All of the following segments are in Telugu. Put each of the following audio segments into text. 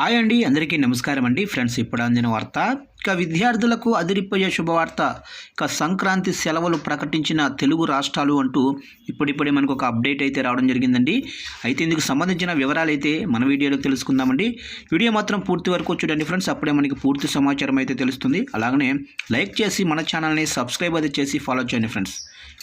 హాయ్ అండి అందరికీ నమస్కారం అండి. ఫ్రెండ్స్ ఇప్పుడు అందిన వార్త ఇక విద్యార్థులకు అదిరిపోయే శుభవార్త. ఇక సంక్రాంతి సెలవులు ప్రకటించిన తెలుగు రాష్ట్రాలు అంటూ ఇప్పుడిప్పుడే మనకు ఒక అప్డేట్ అయితే రావడం జరిగిందండి. అయితే ఇందుకు సంబంధించిన వివరాలు అయితే మన వీడియోలో తెలుసుకుందామండి. వీడియో మాత్రం పూర్తి వరకు చూడండి ఫ్రెండ్స్. అప్పుడే మనకి పూర్తి సమాచారం అయితే తెలుస్తుంది. అలాగనే లైక్ చేసి మన ఛానల్ని సబ్స్క్రైబ్ అది చేసి ఫాలో చేయండి ఫ్రెండ్స్.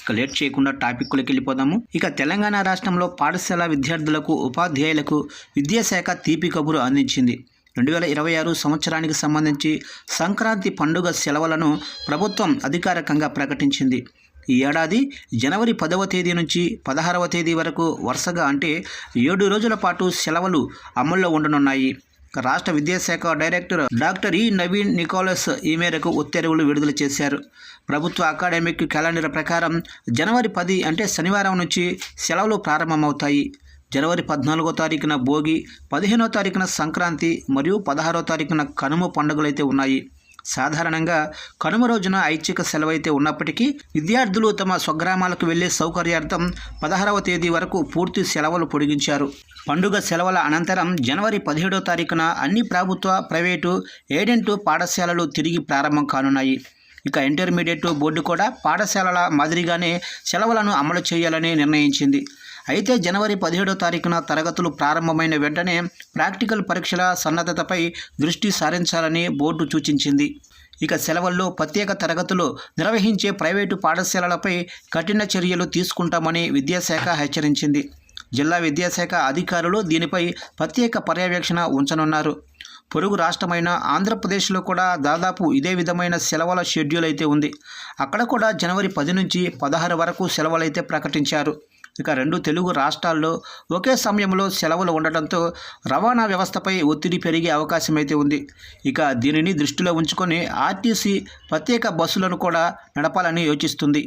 ఇక లేట్ చేయకుండా టాపిక్లోకి వెళ్ళిపోదాము. ఇక తెలంగాణ రాష్ట్రంలో పాఠశాల విద్యార్థులకు ఉపాధ్యాయులకు విద్యాశాఖ తీపి కబురు అందించింది. రెండు వేల ఇరవై ఆరు సంవత్సరానికి సంబంధించి సంక్రాంతి పండుగ సెలవులను ప్రభుత్వం అధికారికంగా ప్రకటించింది. ఈ ఏడాది జనవరి పదవ తేదీ నుంచి పదహారవ తేదీ వరకు వరుసగా అంటే ఏడు రోజుల పాటు సెలవులు అమల్లో ఉండనున్నాయి. రాష్ట్ర విద్యాశాఖ డైరెక్టర్ డాక్టర్ ఈ నవీన్ నికోలస్ ఈ మేరకు ఉత్తర్వులు విడుదల చేశారు. ప్రభుత్వ అకాడమిక్ క్యాలెండర్ ప్రకారం జనవరి పది అంటే శనివారం నుంచి సెలవులు ప్రారంభమవుతాయి. జనవరి పద్నాలుగో తారీఖున భోగి పదిహేనో తారీఖున సంక్రాంతి మరియు పదహారో తారీఖున కనుమ పండుగలు అయితే ఉన్నాయి. సాధారణంగా కనుమ రోజున ఐచ్ఛిక సెలవు అయితే ఉన్నప్పటికీ విద్యార్థులు తమ స్వగ్రామాలకు వెళ్ళే సౌకర్యార్థం పదహారవ తేదీ వరకు పూర్తి సెలవులు పొడిగించారు. పండుగ సెలవుల అనంతరం జనవరి పదిహేడో తారీఖున అన్ని ప్రభుత్వ ప్రైవేటు ఏడెంటు పాఠశాలలు తిరిగి ప్రారంభం కానున్నాయి. ఇక ఇంటర్మీడియట్ బోర్డు కూడా పాఠశాలల మాదిరిగానే సెలవులను అమలు చేయాలని నిర్ణయించింది. అయితే జనవరి పదిహేడో తారీఖున తరగతులు ప్రారంభమైన వెంటనే ప్రాక్టికల్ పరీక్షల సన్నద్ధతపై దృష్టి సారించాలని బోర్డు సూచించింది. ఇక సెలవుల్లో ప్రత్యేక తరగతులు నిర్వహించే ప్రైవేటు పాఠశాలలపై కఠిన చర్యలు తీసుకుంటామని విద్యాశాఖ హెచ్చరించింది. జిల్లా విద్యాశాఖ అధికారులు దీనిపై ప్రత్యేక పర్యవేక్షణ ఉంచనున్నారు. పొరుగు రాష్ట్రమైన ఆంధ్రప్రదేశ్లో కూడా దాదాపు ఇదే విధమైన సెలవుల షెడ్యూల్ అయితే ఉంది. అక్కడ కూడా జనవరి పది నుంచి పదహారు వరకు సెలవులైతే ప్రకటించారు. ఇక రెండు తెలుగు రాష్ట్రాల్లో ఒకే సమయంలో సెలవులు ఉండటంతో రవాణా వ్యవస్థపై ఒత్తిడి పెరిగే అవకాశం అయితే ఉంది. ఇక దీనిని దృష్టిలో ఉంచుకొని ఆర్టీసీ ప్రత్యేక బస్సులను కూడా నడపాలని యోచిస్తుంది.